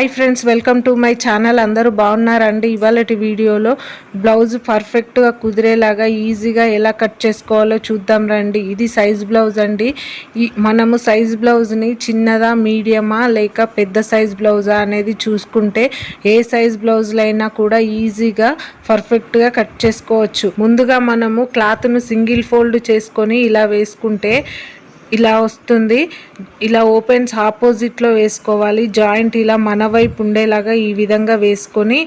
Hi friends welcome to my channel అందరూ బాగున్నారండి. ఇవాళటి వీడియోలో బ్లౌజ్ పర్ఫెక్ట్గా కుదిరేలాగా ఈజీగా ఎలా కట్ చేసుకోవాలో చూద్దాం రండి. ఇది సైజ్ బ్లౌజ్ అండి. ఈ మనము సైజ్ బ్లౌజ్ని చిన్నదా మీడియమా లేక పెద్ద సైజ్ బ్లౌజా అనేది చూసుకుంటే ఏ సైజ్ బ్లౌజ్లైనా కూడా ఈజీగా పర్ఫెక్ట్గా కట్ చేసుకోవచ్చు. ముందుగా మనము క్లాత్ను సింగిల్ ఫోల్డ్ చేసుకొని ఇలా వేసుకుంటే ఇలా వస్తుంది. ఇలా ఓపెన్స్ ఆపోజిట్లో వేసుకోవాలి. జాయింట్ ఇలా మన వైపు ఉండేలాగా ఈ విధంగా వేసుకొని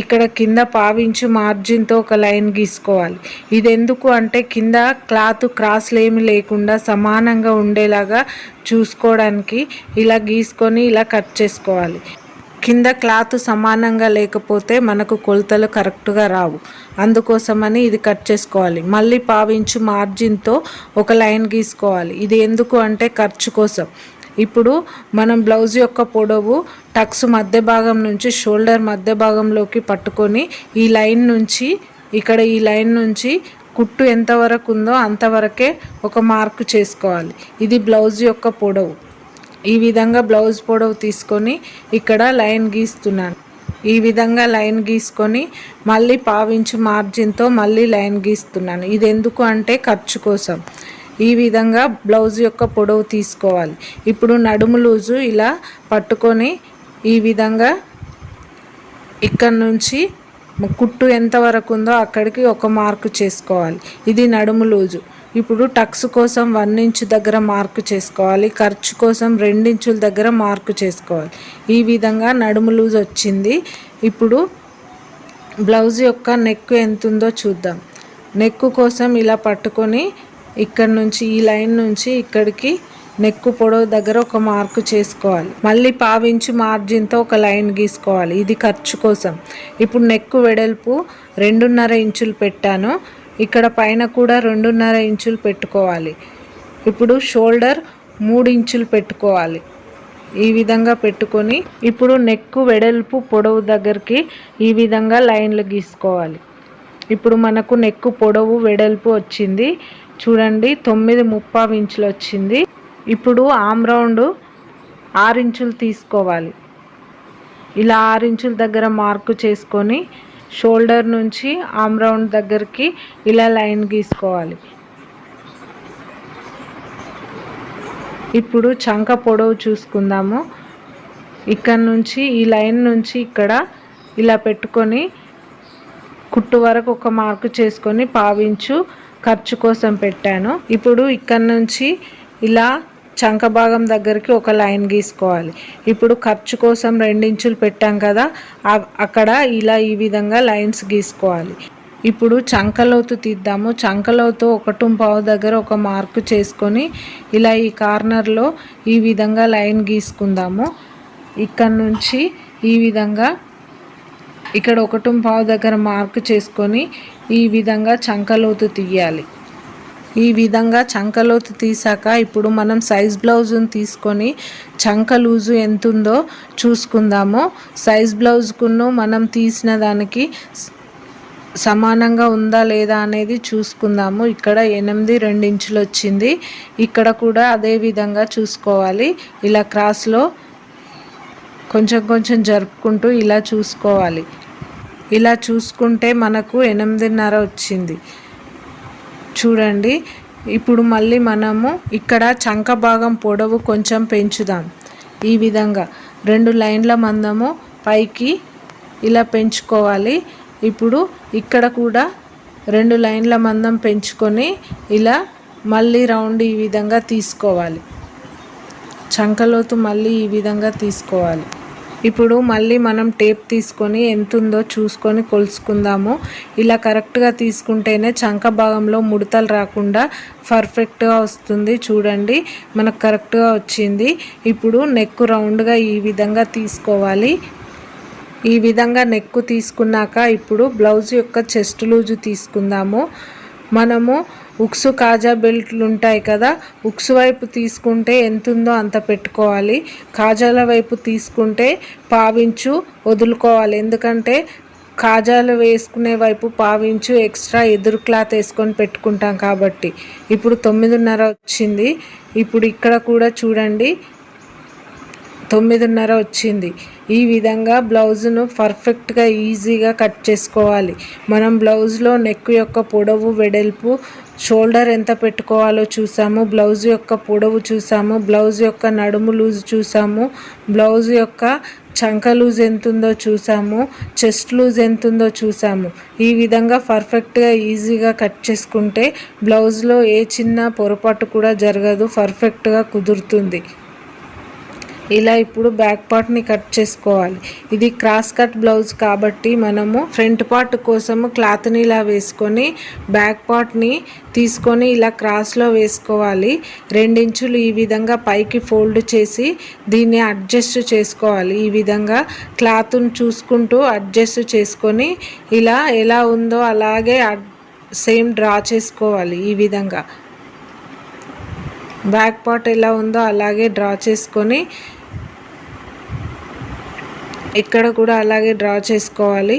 ఇక్కడ కింద పావించు మార్జిన్తో ఒక లైన్ గీసుకోవాలి. ఇది ఎందుకు అంటే కింద క్లాత్ క్రాస్లు ఏమి లేకుండా సమానంగా ఉండేలాగా చూసుకోవడానికి ఇలా గీసుకొని ఇలా కట్ చేసుకోవాలి. కింద క్లాత్ సమానంగా లేకపోతే మనకు కొలతలు కరెక్ట్గా రావు. అందుకోసమని ఇది కట్ చేసుకోవాలి. మళ్ళీ పావించు మార్జిన్తో ఒక లైన్ గీసుకోవాలి. ఇది ఎందుకు అంటే ఖర్చు కోసం. ఇప్పుడు మనం బ్లౌజ్ యొక్క పొడవు టక్స్ మధ్య భాగం నుంచి షోల్డర్ మధ్య భాగంలోకి పట్టుకొని ఈ లైన్ నుంచి ఇక్కడ ఈ లైన్ నుంచి కుట్టు ఎంతవరకు ఉందో అంతవరకే ఒక మార్కు చేసుకోవాలి. ఇది బ్లౌజ్ యొక్క పొడవు. ఈ విధంగా బ్లౌజ్ పొడవు తీసుకొని ఇక్కడ లైన్ గీస్తున్నాను. ఈ విధంగా లైన్ గీసుకొని మళ్ళీ పావించు మార్జిన్తో మళ్ళీ లైన్ గీస్తున్నాను. ఇది ఎందుకు అంటే ఖర్చు కోసం. ఈ విధంగా బ్లౌజ్ యొక్క పొడవు తీసుకోవాలి. ఇప్పుడు నడుము లూజు ఇలా పట్టుకొని ఈ విధంగా ఇక్కడ నుంచి కుట్టు ఎంత వరకు ఉందో అక్కడికి ఒక మార్కు చేసుకోవాలి. ఇది నడుము లూజు. ఇప్పుడు టక్స్ కోసం వన్ ఇంచు దగ్గర మార్కు చేసుకోవాలి ఖర్చు కోసం రెండించుల దగ్గర మార్కు చేసుకోవాలి. ఈ విధంగా నడుము లూజ్ వచ్చింది. ఇప్పుడు బ్లౌజ్ యొక్క నెక్ ఎంత ఉందో చూద్దాం. నెక్ కోసం ఇలా పట్టుకొని ఇక్కడ నుంచి ఈ లైన్ నుంచి ఇక్కడికి నెక్కు పొడవు దగ్గర ఒక మార్కు చేసుకోవాలి. మళ్ళీ పావించి మార్జిన్తో ఒక లైన్ గీసుకోవాలి. ఇది ఖర్చు కోసం. ఇప్పుడు నెక్కు వెడల్పు రెండున్నర ఇంచులు పెట్టాను. ఇక్కడ పైన కూడా రెండున్నర ఇంచులు పెట్టుకోవాలి. ఇప్పుడు షోల్డర్ మూడు ఇంచులు పెట్టుకోవాలి. ఈ విధంగా పెట్టుకొని ఇప్పుడు నెక్ వెడల్పు పొడవు దగ్గరికి ఈ విధంగా లైన్లు గీసుకోవాలి. ఇప్పుడు మనకు నెక్ పొడవు వెడల్పు వచ్చింది. చూడండి తొమ్మిది ముప్పావు ఇంచులు వచ్చింది. ఇప్పుడు ఆమ్ రౌండ్ ఆరు ఇంచులు తీసుకోవాలి. ఇలా ఆరు ఇంచుల దగ్గర మార్కు చేసుకొని షోల్డర్ నుంచి ఆమ్ రౌండ్ దగ్గరికి ఇలా లైన్ గీసుకోవాలి. ఇప్పుడు చంక పొడవు చూసుకుందాము. ఇక్కడ నుంచి ఈ లైన్ నుంచి ఇక్కడ ఇలా పెట్టుకొని కుట్టు వరకు ఒక మార్కు చేసుకొని పావించు ఖర్చు కోసం పెట్టాను. ఇప్పుడు ఇక్కడ నుంచి ఇలా చంక భాగం దగ్గరికి ఒక లైన్ గీసుకోవాలి. ఇప్పుడు ఖర్చు కోసం రెండించులు పెట్టాం కదా అక్కడ ఇలా ఈ విధంగా లైన్స్ గీసుకోవాలి. ఇప్పుడు చంకలోతు తీద్దాము. చంకలోతు ఒకటి పావు దగ్గర ఒక మార్కు చేసుకొని ఇలా ఈ కార్నర్లో ఈ విధంగా లైన్ గీసుకుందాము. ఇక్కడ నుంచి ఈ విధంగా ఇక్కడ ఒకటి పావు దగ్గర మార్కు చేసుకొని ఈ విధంగా చంకలోతు తీయాలి. ఈ విధంగా చంకలోతు తీసాక ఇప్పుడు మనం సైజ్ బ్లౌజును తీసుకొని చంక లూజు ఎంత ఉందో చూసుకుందాము సైజ్ బ్లౌజ్కును మనం తీసిన దానికి సమానంగా ఉందా లేదా అనేది చూసుకుందాము. ఇక్కడ ఎనిమిది రెండు ఇంచులు వచ్చింది. ఇక్కడ కూడా అదే విధంగా చూసుకోవాలి. ఇలా క్రాస్లో కొంచెం కొంచెం జరుపుకుంటూ ఇలా చూసుకోవాలి. ఇలా చూసుకుంటే మనకు ఎనిమిదిన్నర వచ్చింది. చూడండి. ఇప్పుడు మళ్ళీ మనము ఇక్కడ చంక భాగం పొడవు కొంచెం పెంచుదాం. ఈ విధంగా రెండు లైన్ల మందము పైకి ఇలా పెంచుకోవాలి. ఇప్పుడు ఇక్కడ కూడా రెండు లైన్ల మందం పెంచుకొని ఇలా మళ్ళీ రౌండ్ ఈ విధంగా తీసుకోవాలి. చంకలోతు మళ్ళీ ఈ విధంగా తీసుకోవాలి. ఇప్పుడు మళ్ళీ మనం టేప్ తీసుకొని ఎంత ఉందో చూసుకొని కొలుసుకుందాము. ఇలా కరెక్ట్గా తీసుకుంటేనే చంక భాగంలో ముడతలు రాకుండా పర్ఫెక్ట్గా వస్తుంది. చూడండి మనకు కరెక్ట్గా వచ్చింది. ఇప్పుడు నెక్ రౌండ్గా ఈ విధంగా తీసుకోవాలి. ఈ విధంగా నెక్కు తీసుకున్నాక ఇప్పుడు బ్లౌజ్ యొక్క చెస్ట్ లూజు తీసుకుందాము. మనము ఉక్సు కాజా బెల్ట్లు ఉంటాయి కదా ఉక్సు వైపు తీసుకుంటే ఎంతుందో అంత పెట్టుకోవాలి. కాజాల వైపు తీసుకుంటే పావించు వదులుకోవాలి. ఎందుకంటే కాజాలు వేసుకునే వైపు పావించు ఎక్స్ట్రా ఎదురు క్లాత్ వేసుకొని పెట్టుకుంటాం కాబట్టి. ఇప్పుడు తొమ్మిదిన్నర వచ్చింది. ఇప్పుడు ఇక్కడ కూడా చూడండి. తొమ్మిదిన్నర వచ్చింది. ఈ విధంగా బ్లౌజ్ను పర్ఫెక్ట్గా ఈజీగా కట్ చేసుకోవాలి. మనం బ్లౌజ్లో నెక్ యొక్క పొడవు వెడల్పు షోల్డర్ ఎంత పెట్టుకోవాలో చూసాము బ్లౌజ్ యొక్క పొడవు చూసాము బ్లౌజ్ యొక్క నడుము లూజ్ చూసాము బ్లౌజ్ యొక్క చంక లూజ్ ఎంత ఉందో చూసాము చెస్ట్ లూజ్ ఎంత ఉందో చూసాము. ఈ విధంగా పర్ఫెక్ట్గా ఈజీగా కట్ చేసుకుంటే బ్లౌజ్లో ఏ చిన్న పొరపాటు కూడా జరగదు పర్ఫెక్ట్గా కుదురుతుంది. ఇలా ఇప్పుడు బ్యాక్ పార్ట్ని కట్ చేసుకోవాలి. ఇది క్రాస్ కట్ బ్లౌజ్ కాబట్టి మనము ఫ్రంట్ పార్ట్ కోసము క్లాత్ని ఇలా వేసుకొని బ్యాక్ పార్ట్ని తీసుకొని ఇలా క్రాస్లో వేసుకోవాలి. రెండించులు ఈ విధంగా పైకి ఫోల్డ్ చేసి దీన్ని అడ్జస్ట్ చేసుకోవాలి. ఈ విధంగా క్లాత్ను చూసుకుంటూ అడ్జస్ట్ చేసుకొని ఇలా ఎలా ఉందో అలాగే సేమ్ డ్రా చేసుకోవాలి ఈ విధంగా. బ్యాక్ పార్ట్ ఎలా ఉందో అలాగే డ్రా చేసుకొని ఇక్కడ కూడా అలాగే డ్రా చేసుకోవాలి.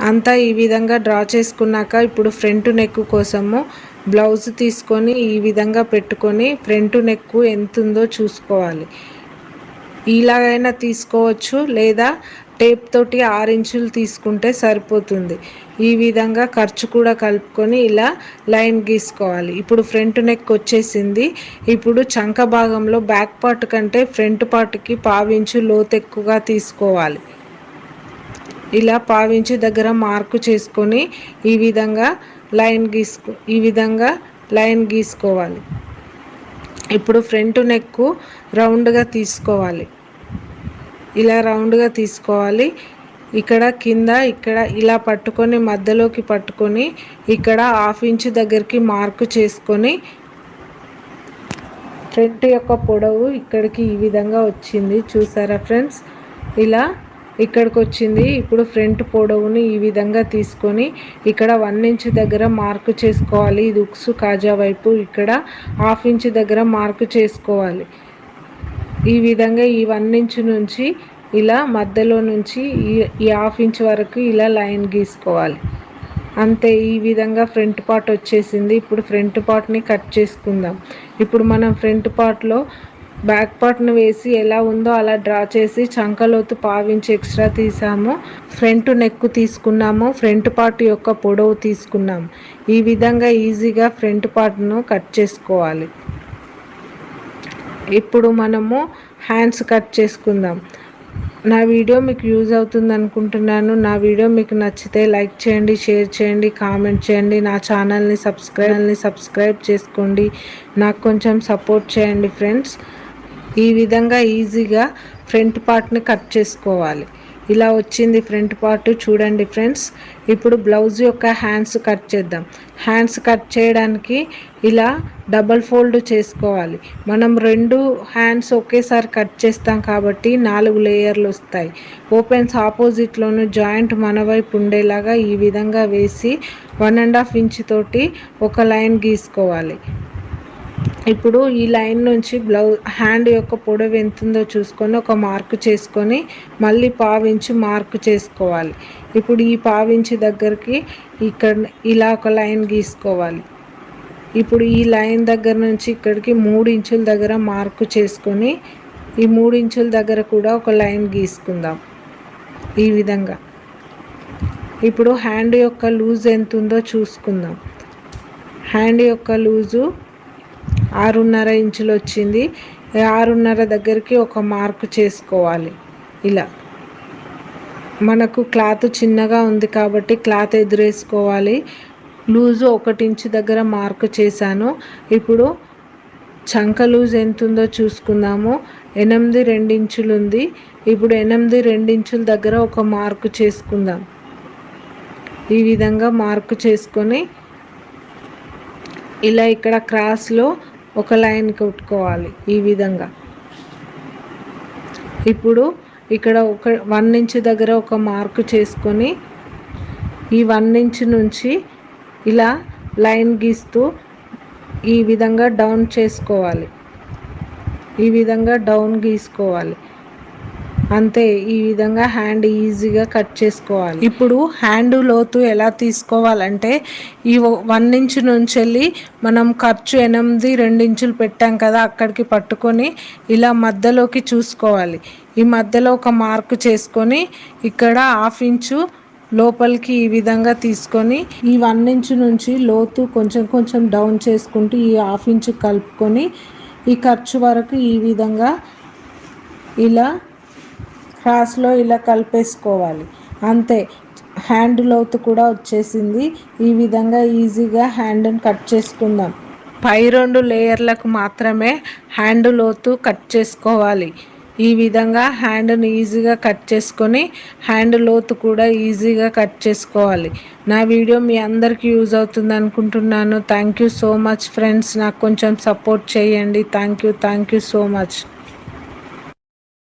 అంతా ఈ విధంగా డ్రా చేసుకున్నాక ఇప్పుడు ఫ్రంట్ నెక్ కోసము బ్లౌజ్ తీసుకొని ఈ విధంగా పెట్టుకొని ఫ్రంట్ నెక్ ఎంత ఉందో చూసుకోవాలి. ఇలాగైనా తీసుకోవచ్చు లేదా టేప్ తోటి ఆరు ఇంచులు తీసుకుంటే సరిపోతుంది. ఈ విధంగా ఖర్చు కూడా కలుపుకొని ఇలా లైన్ గీసుకోవాలి. ఇప్పుడు ఫ్రంట్ నెక్ వచ్చేసింది. ఇప్పుడు చంక భాగంలో బ్యాక్ పార్ట్ కంటే ఫ్రంట్ పార్ట్కి పావించు లోతు ఎక్కువగా తీసుకోవాలి. ఇలా పావించు దగ్గర మార్కు చేసుకొని ఈ విధంగా లైన్ గీసుకో ఈ విధంగా లైన్ గీసుకోవాలి. ఇప్పుడు ఫ్రంట్ నెక్ రౌండ్గా తీసుకోవాలి. ఇలా రౌండ్గా తీసుకోవాలి. ఇక్కడ కింద ఇక్కడ ఇలా పట్టుకొని మధ్యలోకి పట్టుకొని ఇక్కడ హాఫ్ ఇంచ్ దగ్గరికి మార్కు చేసుకొని ఫ్రంట్ యొక్క పొడవు ఇక్కడికి ఈ విధంగా వచ్చింది. చూసారా ఫ్రెండ్స్? ఇలా ఇక్కడికి వచ్చింది. ఇప్పుడు ఫ్రంట్ పొడవుని ఈ విధంగా తీసుకొని ఇక్కడ వన్ ఇంచ్ దగ్గర మార్కు చేసుకోవాలి. ఇది ఉక్సు కాజా వైపు ఇక్కడ హాఫ్ ఇంచ్ దగ్గర మార్కు చేసుకోవాలి. ఈ విధంగా ఈ వన్ ఇంచ్ నుంచి ఇలా మధ్యలో నుంచి ఈ హాఫ్ ఇంచ్ వరకు ఇలా లైన్ గీసుకోవాలి. అంతే ఈ విధంగా ఫ్రంట్ పార్ట్ వచ్చేసింది. ఇప్పుడు ఫ్రంట్ పార్ట్ని కట్ చేసుకుందాం. ఇప్పుడు మనం ఫ్రంట్ పార్ట్లో బ్యాక్ పార్ట్ను వేసి ఎలా ఉందో అలా డ్రా చేసి చంకలోతు పావించి ఎక్స్ట్రా తీసాము. ఫ్రంట్ నెక్ తీసుకున్నాము. ఫ్రంట్ పార్ట్ యొక్క పొడవు తీసుకున్నాము. ఈ విధంగా ఈజీగా ఫ్రంట్ పార్ట్ను కట్ చేసుకోవాలి. ఇప్పుడు మనము హ్యాండ్స్ కట్ చేసుకుందాం. నా వీడియో మీకు యూజ్ అవుతుంది అనుకుంటున్నాను. నా వీడియో మీకు నచ్చితే లైక్ చేయండి షేర్ చేయండి కామెంట్ చేయండి. నా ఛానల్ని సబ్స్క్రైబ్ని సబ్స్క్రైబ్ చేసుకోండి. నాకు కొంచెం సపోర్ట్ చేయండి ఫ్రెండ్స్. ఈ విధంగా ఈజీగా ఫ్రంట్ పార్ట్ని కట్ చేసుకోవాలి. ఇలా వచ్చింది ఫ్రంట్ పార్ట్ చూడండి ఫ్రెండ్స్. ఇప్పుడు బ్లౌజ్ యొక్క హ్యాండ్స్ కట్ చేద్దాం. హ్యాండ్స్ కట్ చేయడానికి ఇలా డబల్ ఫోల్డ్ చేసుకోవాలి. మనం రెండు హ్యాండ్స్ ఒకేసారి కట్ చేస్తాం కాబట్టి నాలుగు లేయర్లు వస్తాయి. ఓపెన్స్ ఆపోజిట్లోను జాయింట్ మన వైపు ఉండేలాగా ఈ విధంగా వేసి వన్ అండ్ హాఫ్ ఇంచ్ తోటి ఒక లైన్ గీసుకోవాలి. ఇప్పుడు ఈ లైన్ నుంచి బ్లౌజ్ హ్యాండ్ యొక్క పొడవు ఎంత ఉందో చూసుకొని ఒక మార్కు చేసుకొని మళ్ళీ పావించి మార్కు చేసుకోవాలి. ఇప్పుడు ఈ పావించి దగ్గరికి ఇక్కడ ఇలా ఒక లైన్ గీసుకోవాలి. ఇప్పుడు ఈ లైన్ దగ్గర నుంచి ఇక్కడికి మూడు ఇంచుల దగ్గర మార్కు చేసుకొని ఈ మూడు ఇంచుల దగ్గర కూడా ఒక లైన్ గీసుకుందాం. ఈ విధంగా. ఇప్పుడు హ్యాండ్ యొక్క లూజ్ ఎంత ఉందో చూసుకుందాం. హ్యాండ్ యొక్క లూజు ఆరున్నర ఇంచులు వచ్చింది. ఆరున్నర దగ్గరికి ఒక మార్కు చేసుకోవాలి. ఇలా. మనకు క్లాత్ చిన్నగా ఉంది కాబట్టి క్లాత్ ఎదురేసుకోవాలి. లూజు ఒకటి ఇంచు దగ్గర మార్క్ చేశాను. ఇప్పుడు చంక లూజ్ ఎంత ఉందో చూసుకుందాము. ఎనిమిది రెండించులు ఉంది. ఇప్పుడు ఎనిమిది రెండించుల దగ్గర ఒక మార్కు చేసుకుందాం. ఈ విధంగా మార్కు చేసుకొని ఇలా ఇక్కడ క్రాస్లో ఒక లైన్ కొట్టుకోవాలి ఈ విధంగా. ఇప్పుడు ఇక్కడ ఒక వన్ ఇంచ్ దగ్గర ఒక మార్కు చేసుకొని ఈ వన్ ఇంచ్ నుంచి ఇలా లైన్ గీస్తూ ఈ విధంగా డౌన్ చేసుకోవాలి. ఈ విధంగా డౌన్ గీసుకోవాలి. అంతే ఈ విధంగా హ్యాండ్ ఈజీగా కట్ చేసుకోవాలి. ఇప్పుడు హ్యాండ్ లోతు ఎలా తీసుకోవాలంటే ఈ వన్ ఇంచ్ నుంచి వెళ్ళి మనం ఖర్చు ఎనిమిది రెండు ఇంచులు పెట్టాం కదా అక్కడికి పట్టుకొని ఇలా మధ్యలోకి చూసుకోవాలి. ఈ మధ్యలో ఒక మార్క్ చేసుకొని ఇక్కడ హాఫ్ ఇంచు లోపలికి ఈ విధంగా తీసుకొని ఈ వన్ ఇంచ్ నుంచి లోతు కొంచెం కొంచెం డౌన్ చేసుకుంటూ ఈ హాఫ్ ఇంచ్ కలుపుకొని ఈ ఖర్చు వరకు ఈ విధంగా ఇలా క్రాస్లో ఇలా కలిపేసుకోవాలి. అంతే. హ్యాండ్ లోతు కూడా వచ్చేసింది. ఈ విధంగా ఈజీగా హ్యాండ్ని కట్ చేసుకుందాం. పై రెండు లేయర్లకు మాత్రమే హ్యాండ్ లోతు కట్ చేసుకోవాలి. ఈ విధంగా హ్యాండ్ని ఈజీగా కట్ చేసుకొని హ్యాండ్ లోతు కూడా ఈజీగా కట్ చేసుకోవాలి. నా వీడియో మీ అందరికీ యూజ్ అవుతుంది అనుకుంటున్నాను. Thank you so much friends. నాకు కొంచెం సపోర్ట్ చేయండి. Thank you. Thank you so much.